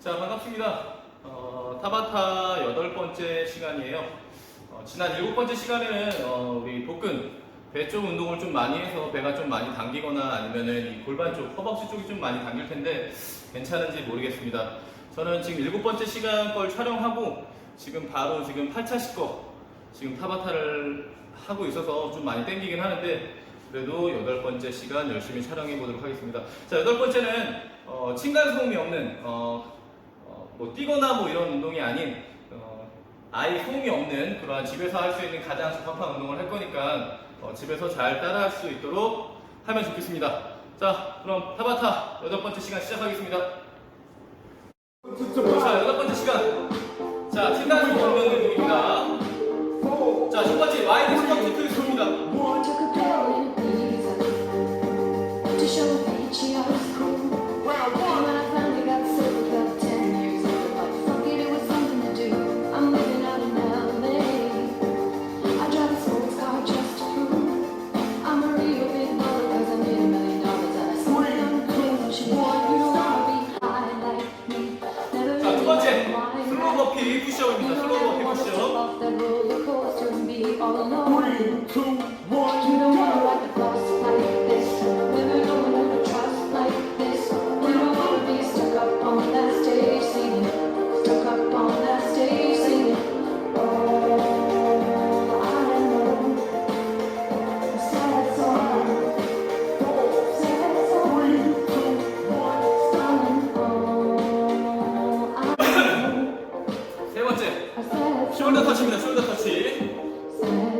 자, 반갑습니다. 어, 타바타 여덟 번째 시간이에요. 어, 지난 일곱 번째 시간에는 어, 우리 복근, 배 쪽 운동을 좀 많이 해서 배가 좀 많이 당기거나 아니면은 이 골반 쪽, 허벅지 쪽이 좀 많이 당길 텐데 괜찮은지 모르겠습니다. 저는 지금 일곱 번째 시간 걸 촬영하고 지금 바로 지금 8차식 거 지금 타바타를 하고 있어서 좀 많이 땡기긴 하는데 그래도 여덟 번째 시간 열심히 촬영해 보도록 하겠습니다. 자, 여덟 번째는 어, 층간 소음이 없는 어, 어, 뭐 뛰거나 뭐 이런 운동이 아닌 어, 아예 소음이 없는 그러한 집에서 할 수 있는 가장 적합한 운동을 할 거니까 어, 집에서 잘 따라할 수 있도록 하면 좋겠습니다. 자, 그럼 타바타 여덟 번째 시간 시작하겠습니다. 자, 여덟 번째 시간. 자, 소음 없는 운동입니다. 자, 첫 번째 와이드 스쿼트 트위스트입니다. Бігуща, ні, за слово, бігуща, ну. 숄더. 터치입니다. 숄더 터치.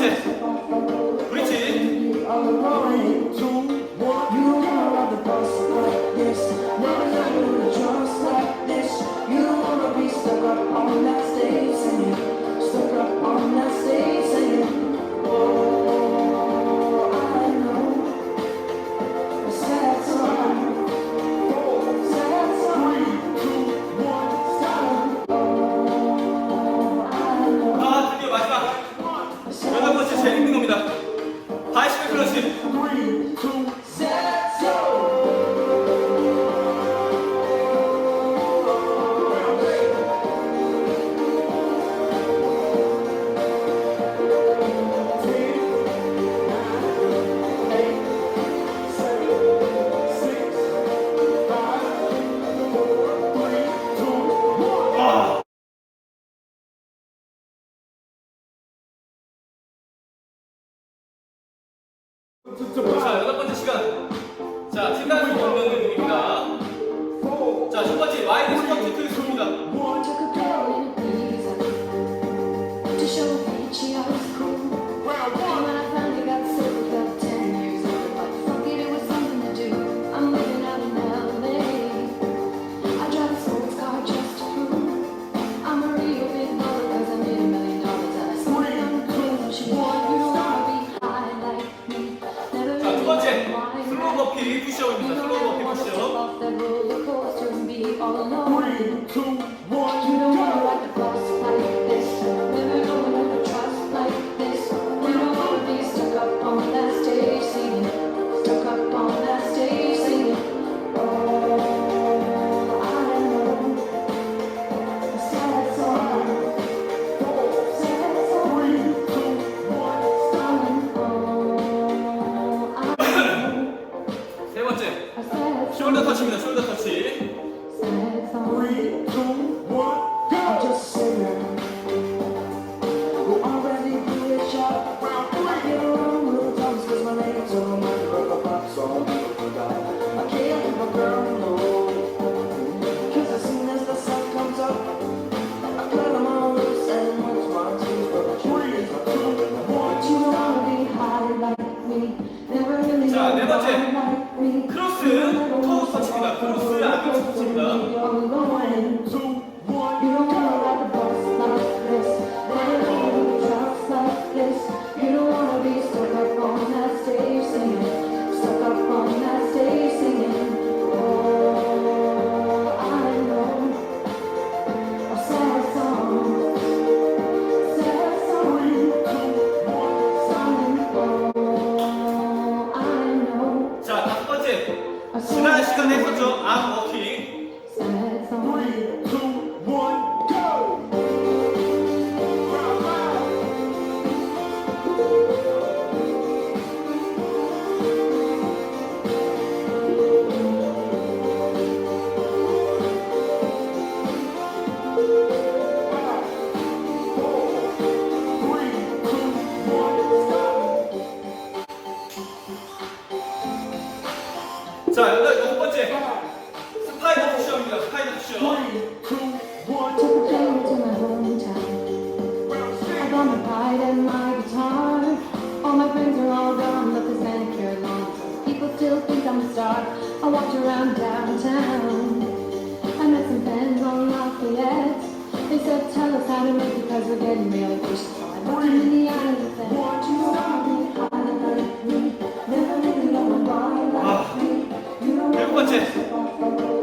noches. 자, 여섯 번째 시간. 자, 팀단수 건너는 의미입니다. 자, 첫 번째, 마이드 스쿼트 트위스트입니다. Okay, push out. You know I want to stop that. Three, two, one. 시간에 했었죠? 암 워킹 president mail 아, 배고팠지?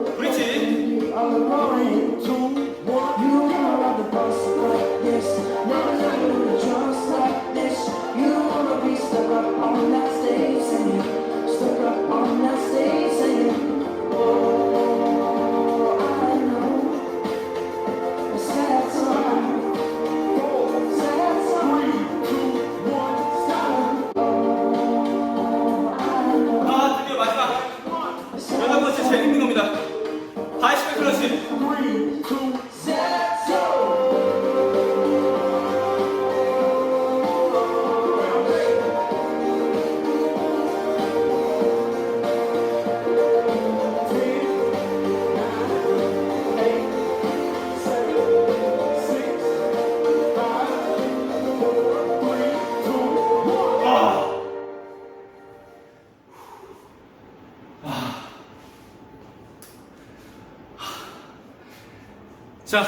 자,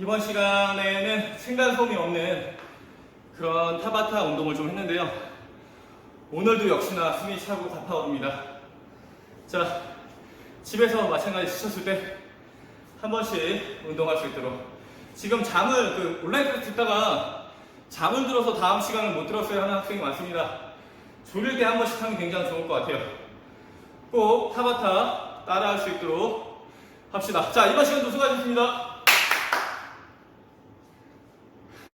이번 시간에는 생간소음이 없는 그런 타바타 운동을 좀 했는데요. 오늘도 역시나 숨이 차고 가파릅니다. 자, 집에서 마찬가지 지쳤을 때 한 번씩 운동할 수 있도록 지금 잠을 그 온라인 클래스 듣다가 잠을 들어서 다음 시간을 못 들었어요 하는 학생이 많습니다. 졸릴 때 한 번씩 하면 굉장히 좋을 것 같아요. 꼭 타바타 따라할 수 있도록 합시다. 자, 이번 시간도 수고하셨습니다.